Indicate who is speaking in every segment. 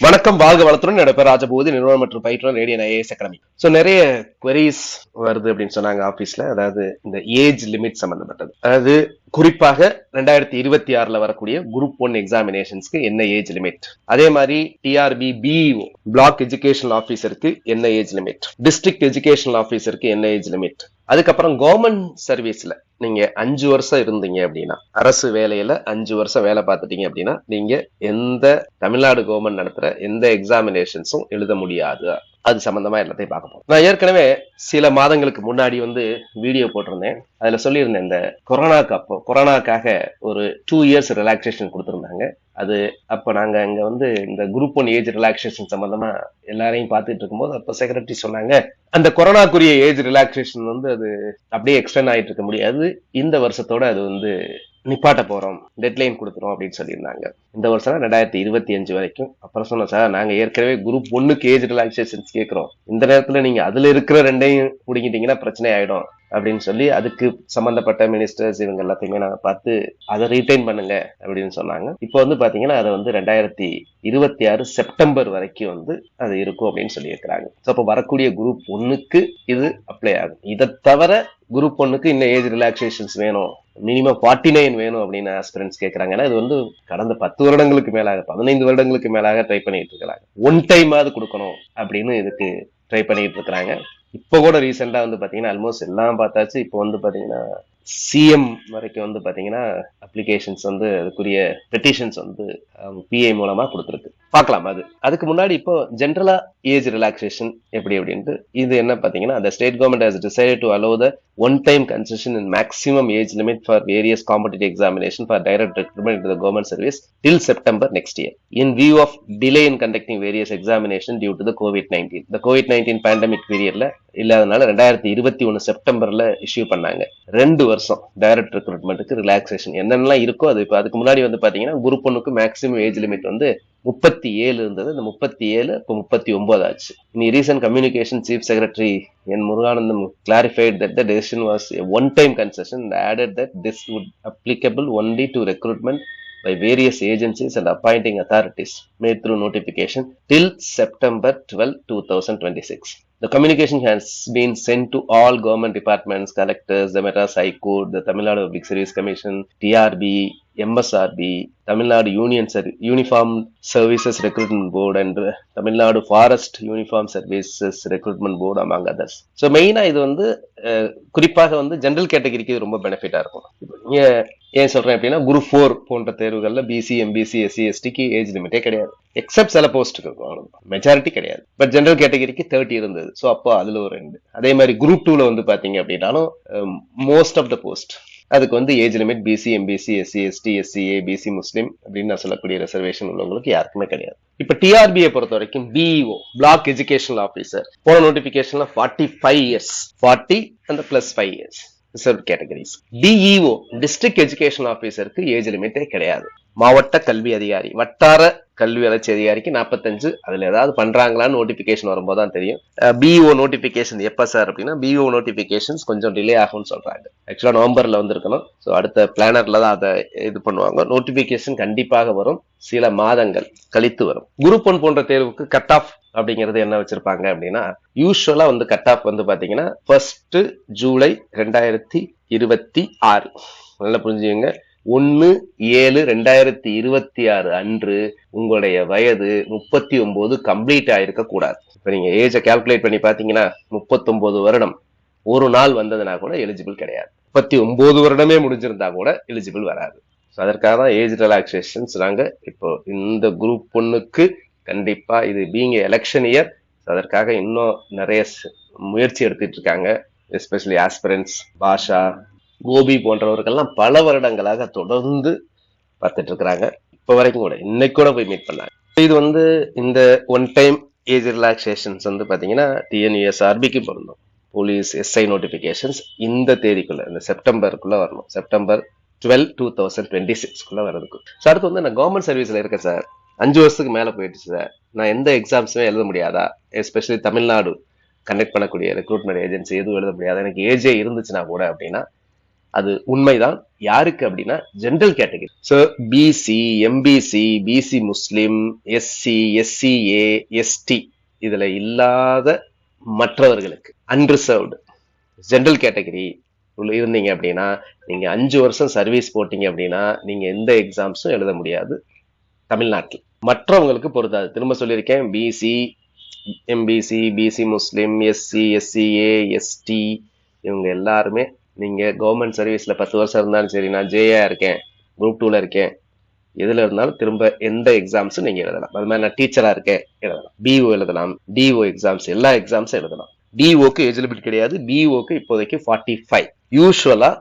Speaker 1: வணக்கம் வாழ்க வளத்துடன். என்னோட பேர் ராஜபூதி நிறுவனம் மற்றும் பயிற்றுனர் ரேடியன் ஐஏஎஸ் அகாடமி ஸோ நிறைய குவரிஸ் வருது அப்படின்னு சொன்னாங்க ஆபீஸ்ல அதாவது இந்த ஏஜ் லிமிட் சம்பந்தப்பட்டது. அதாவது குறிப்பாக ரெண்டாயிரத்தி இருபத்தி ஆறுல வரக்கூடிய குரூப் ஒன் எக்ஸாமினேஷன்ஸ்க்கு என்ன ஏஜ் லிமிட் அதே மாதிரி டிஆர்பி பிஇஓ பிளாக் எஜுகேஷனல் ஆபீசருக்கு என்ன ஏஜ் லிமிட் டிஸ்ட்ரிக்ட் எஜுகேஷனல் ஆபீசருக்கு என்ன ஏஜ் லிமிட் அதுக்கப்புறம் கவர்மெண்ட் சர்வீஸ்ல நீங்க அஞ்சு வருஷம் இருந்தீங்க அப்படின்னா அரசு வேலையில அஞ்சு வருஷம் வேலை பார்த்துட்டீங்க அப்படின்னா நீங்க எந்த தமிழ்நாடு கவர்மெண்ட் நடத்துற எந்த எக்ஸாமினேஷன்ஸும் எழுத முடியாது. அது சம்பந்தமா எல்லாத்தையும் பார்க்க போறோம். நான் ஏற்கனவே சில மாதங்களுக்கு முன்னாடி வந்து வீடியோ போட்டிருந்தேன். அதுல சொல்லியிருந்தேன் இந்த கொரோனாக்கு அப்போ கொரோனாக்காக ஒரு டூ இயர்ஸ் ரிலாக்ஸேஷன் கொடுத்துருந்தாங்க. அது அப்ப நாங்க அங்க வந்து இந்த குரூப் ஒன் ஏஜ் ரிலாக்ஸேஷன் சம்பந்தமா எல்லாரையும் பார்த்துட்டு இருக்கும்போது அப்ப செக்ரட்டரி சொன்னாங்க அந்த கொரோனாக்குரிய ஏஜ் ரிலாக்ஸேஷன் வந்து அது அப்படியே எக்ஸ்டெண்ட் ஆயிட்டு இருக்க முடியாது. இந்த வருஷத்தோட அது வந்து நிப்பாட்ட போறோம் டெட்லைன் கொடுத்துரும் அப்படின்னு சொல்லியிருந்தாங்க. இந்த வருஷம் ரெண்டாயிரத்தி இருபத்தி அஞ்சு வரைக்கும். அப்புறம் சொன்னோம் சார் நாங்க ஏற்கனவே குரூப் ஒன்னுக்கு ஏஜ் ரிலாக்ஸேஷன்ஸ் கேட்கிறோம் இந்த நேரத்துல நீங்க அதுல இருக்கிற ரெண்டையும் பிடிங்கிட்டீங்கன்னா பிரச்சனை ஆயிடும். அப்படின்னு சொல்லி அதுக்கு சம்பந்தப்பட்ட மினிஸ்டர்ஸ் இவங்க எல்லாத்தையுமே நான் பார்த்து அதை ரீட்டைன் பண்ணுங்க அப்படின்னு சொன்னாங்க. இப்போ வந்து பாத்தீங்கன்னா அதை வந்து ரெண்டாயிரத்தி இருபத்தி ஆறு செப்டம்பர் வரைக்கும் வந்து அது இருக்கும் அப்படின்னு சொல்லி இருக்கிறாங்க ஸோ அப்போ வரக்கூடிய குரூப் ஒன்னுக்கு இது அப்ளை ஆகும். இதை தவிர குரூப் ஒன்னுக்கு இன்னும் ஏஜ் ரிலாக்ஸேஷன்ஸ் வேணும். மினிமம் ஃபார்ட்டி நைன் வேணும் அப்படின்னு ஆஸ்பிரன்ஸ் கேட்கறாங்க ஏன்னா இது வந்து கடந்த பத்து வருடங்களுக்கு மேலாக பதினைந்து வருடங்களுக்கு மேலாக ட்ரை பண்ணிட்டு இருக்கிறாங்க. ஒன் டைமாவது கொடுக்கணும் அப்படின்னு இதுக்கு ட்ரை பண்ணிட்டு இருக்கிறாங்க. இப்போ கூட ரீசெண்டாக வந்து பார்த்தீங்கன்னா ஆல்மோஸ்ட் எல்லாம் பார்த்தாச்சு. இப்போ வந்து பார்த்தீங்கன்னா சிஎம் வரைக்கும் வந்து பார்த்தீங்கன்னா அப்ளிகேஷன்ஸ் வந்து அதுக்குரிய பெட்டிஷன்ஸ் வந்து பிஐ மூலமாக கொடுத்துருக்கு. பார்க்கலாம் அது அதுக்கு முன்னாடி இப்போ ஜென்ரலா ஏஜ் ரிலாக்ஸேஷன் எப்படி அப்படின்ட்டு இது என்ன பாத்தீங்கன்னா அந்த state government has decided to allow the one time concession in maximum age limit for various competitive examination for direct recruitment the government service till September next year in view of delay in conducting various examination due to the COVID nineteen இந்த COVID nineteen pandemic பீரியட்ல இல்லாதனால ரெண்டாயிரத்தி இருபத்தி ஒன்னு செப்டம்பர்ல issue பண்ணாங்க ரெண்டு வருஷம் direct ரெக்ரூட்மெண்ட்டுக்கு relaxation என்னென்னலாம் இருக்கோ அது இப்போ அதுக்கு முன்னாடி வந்து பாத்தீங்கன்னா குரூப் ஒன்னுக்கு மேக்ஸிமம் ஏஜ் லிமிட் வந்து முப்பத்தி ஏழு இருந்தது இந்த முப்பத்தி ஏழு இப்போ முப்பத்தி ஒன்பது ஆச்சு இனி recent communication chief secretary N Muruganandam clarified that the decision was one time concession added that this would applicable only to recruitment by various agencies and appointing authorities made through notification till September 12, 2026. The communication has been sent to all government departments, collectors, the Madras High Court, the Tamil Nadu Public Service Commission, TRB, MSRB, Tamil Nadu Union Ser- Uniform Services Recruitment Board and uh, Tamil Nadu Forest Uniform Services Recruitment Board among others. So மெயினா இது வந்து அஹ், குறிப்பாக வந்து general கேட்டகரிக்கு இது ரொம்ப பெனிஃபிட்டா இருக்கும் இப்ப நீங்க ஏன் சொல்றேன் அப்படின்னா குரூப் ஃபோர் போன்ற தேர்வுகள்ல பிசி எம்பிசி எஸ்சி எஸ்டிக்கு ஏஜ் லிமிட்டே கிடையாது. எக்ஸப்ட் சில போஸ்ட்டுக்கு இருக்கும் மெஜாரிட்டி கிடையாது. பட் ஜென்ரல் கேட்டகரிக்கு தேர்ட்டி இருந்தது. ஸோ அப்போ அதுல ஒரு ரெண்டு. அதே மாதிரி குரூப் டூல வந்து பாத்தீங்க அப்படின்னாலும் மோஸ்ட் ஆஃப் த போஸ்ட் அதுக்கு வந்து age limit BC MBC SC ST SCA BC Muslim அப்படின்னு நான் சொல்லக்கூடிய ரிசர்வேஷன் உள்ளவங்களுக்கு யாருக்குமே கிடையாது. இப்ப டிஆர்பியை பொறுத்த வரைக்கும் பிஇஓ பிளாக் எஜுகேஷனல் ஆபீசர் போன நோட்டிபிகேஷன்ல ஃபார்ட்டி ஃபைவ் இயர்ஸ் ஃபார்ட்டி அந்த plus five years reserve categories DEO district education ஆபீசருக்கு age லிமிட்டே கிடையாது. மாவட்ட கல்வி அதிகாரி. வட்டார கல்வி வளர்ச்சி அதிகாரிக்கு நாற்பத்தஞ்சு அதில் ஏதாவது பண்ணுறாங்களான்னு நோட்டிஃபிகேஷன் வரும்போது தான் தெரியும் பிஓ நோட்டிஃபிகேஷன் எப்போ சார் அப்படின்னா பிஓ நோட்டிஃபிகேஷன்ஸ் கொஞ்சம் டிலே ஆகும்னு சொல்கிறாங்க ஆக்சுவலாக நவம்பரில் வந்திருக்கணும். ஸோ அடுத்த பிளானரில் தான் அதை இது பண்ணுவாங்க. நோட்டிஃபிகேஷன் கண்டிப்பாக வரும். சில மாதங்கள் கழித்து வரும். குரூப் ஒன் போன்ற தேர்வுக்கு கட் ஆஃப் அப்படிங்கிறது என்ன வச்சிருப்பாங்க அப்படின்னா யூஸ்வலா வந்து கட் ஆஃப் வந்து பாத்தீங்கன்னா ஃபர்ஸ்ட் ஜூலை ரெண்டாயிரத்தி இருபத்தி ஆறு. நல்லா புரிஞ்சுங்க ஒன்று ஏழு ரெண்டாயிரத்தி இருபத்தி ஆறு அன்று உங்களுடைய வயது முப்பத்தி ஒன்பது கம்ப்ளீட் ஆயிருக்க கூடாது. இப்போ நீங்கள் ஏஜை கால்குலேட் பண்ணி பார்த்தீங்கன்னா முப்பத்தொன்பது வருடம். ஒரு நாள் வந்ததுனா கூட எலிஜிபிள் கிடையாது. முப்பத்தி ஒன்பது வருடமே முடிஞ்சிருந்தா கூட எலிஜிபிள் வராது. ஸோ அதற்காக தான் ஏஜ் ரிலாக்ஸேஷன்ஸ் நாங்கள் இப்போ இந்த குரூப் பொண்ணுக்கு கண்டிப்பாக இது பீங் எலெக்ஷன் இயர் அதற்காக இன்னும் நிறைய முயற்சி எடுத்துட்டு இருக்காங்க. எஸ்பெஷலி ஆஸ்பிரன்ஸ் பாஷா கோபி போன்றவர்கள்லாம் பல வருடங்களாக தொடர்ந்து பார்த்துட்டு இருக்கிறாங்க இப்போ வரைக்கும் கூட இன்னைக்கு கூட போய் மீட் பண்ணாங்க. இது வந்து இந்த ஒன் டைம் ஏஜ் ரிலாக்ஸேஷன்ஸ் வந்து பார்த்தீங்கன்னா டிஎன்யூஎஸ்ஆர்பிக்கு பொருந்தும். போலீஸ் எஸ்ஐ நோட்டிபிகேஷன்ஸ் இந்த தேதிக்குள்ள இந்த செப்டம்பருக்குள்ள வரணும். September twelve two thousand twenty சிக்ஸ்க்குள்ள வரதுக்கு சார் அடுத்து வந்து நான் கவர்மெண்ட் சர்வீஸில் இருக்கேன் சார் அஞ்சு வருஷத்துக்கு மேலே போயிடுச்சு சார் நான் எந்த எக்ஸாம்ஸுமே எழுத முடியாதா? எஸ்பெஷலி தமிழ்நாடு கண்டக்ட் பண்ணக்கூடிய ரெக்ரூட்மெண்ட் ஏஜென்சி எதுவும் எழுத முடியாது? எனக்கு ஏஜே இருந்துச்சுன்னா கூட அப்படின்னா அது உண்மைதான். யாருக்கு அப்படின்னா general category so BC MBC BC Muslim SC SCA ST இதுல இல்லாத மற்றவர்களுக்கு அன்ரிசர்வ்டு ஜென்ரல் கேட்டகரி உள்ள இருந்தீங்க அப்படின்னா நீங்க அஞ்சு வருஷம் சர்வீஸ் போட்டீங்க அப்படின்னா நீங்க எந்த எக்ஸாம்ஸும் எழுத முடியாது தமிழ்நாட்டில். மற்றவங்களுக்கு பொறுத்தாது திரும்ப சொல்லியிருக்கேன் BC MBC BC Muslim SC SCA ST இவங்க எல்லாருமே நீங்க கவர்மெண்ட் சர்வீஸ்ல பத்து வருஷம் இருந்தாலும் சரி நான் ஜேயாக இருக்கேன் குரூப் டூல இருக்கேன். எதுல இருந்தாலும் திரும்ப எந்த எக்ஸாம்ஸும் நீங்க எழுதலாம். அது மாதிரி நான் டீச்சரா இருக்கேன் எழுதலாம். பிஓ எழுதலாம் டிஓ எக்ஸாம்ஸ் எல்லா எக்ஸாம்ஸும் எழுதலாம். டிஓக்கு எலிஜிபிலிட்டி கிடையாது. பிஓக்கு இப்போதைக்கு ஃபார்ட்டி ஃபைவ் யூஸ்வலாக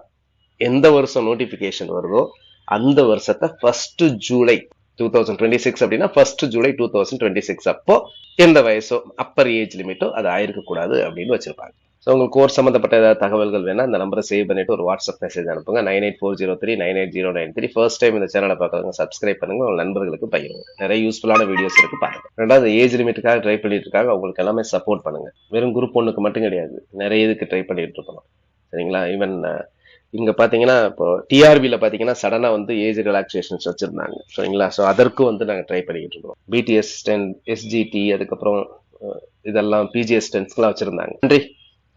Speaker 1: எந்த வருஷம் நோட்டிஃபிகேஷன் வருதோ அந்த வருஷத்தை first July two thousand twenty six அப்படின்னா first July two thousand twenty six அப்போ எந்த வயசோ அப்பர் ஏஜ் லிமிட்டோ அது ஆயிருக்க கூடாது அப்படின்னு வச்சிருப்பாங்க. ஸோ உங்களுக்கு கோர்ஸ் சம்மந்தப்பட்ட ஏதாவது தகவல்கள் வேணால் அந்த நம்பரை சேவ் பண்ணிட்டு ஒரு வாட்ஸ்அப் மெசேஜ் அனுப்புங்க. Nine eight four zero three nine eight zero nine three first time இந்த சேனலை பார்க்குறவங்க சப்ஸ்கிரைப் பண்ணுங்க. உங்கள் நண்பர்களுக்கு பயிருங்க நிறைய யூஸ்ஃபுல்லான வீடியோஸ் இருக்கு பாருங்க. ரெண்டாவது ஏஜ் லிமிட்டுக்காக ட்ரை பண்ணிட்டு இருக்காங்க. அவங்களுக்கு எல்லாமே சப்போர்ட் பண்ணுங்க. வெறும் குரூப் ஒன்றுக்கு மட்டும் கிடையாது. நிறைய இதுக்கு ட்ரை பண்ணிட்டு இருக்கணும். சரிங்களா? ஈவன் இங்கே பார்த்தீங்கன்னா இப்போ டிஆர்பியில் பார்த்தீங்கன்னா சடனாக வந்து ஏஜ் ரிலாக்ஸேஷன்ஸ் வச்சுருந்தாங்க. சரிங்களா? ஸோ அதற்கும் வந்து நாங்கள் ட்ரை பண்ணிக்கிட்டு இருக்கோம். பிடிஎஸ் டென் எஸ்ஜிடி அதுக்கப்புறம் இதெல்லாம் பிஜிஎஸ் டென்ஸ்க்கெலாம் வச்சுருந்தாங்க. நன்றி.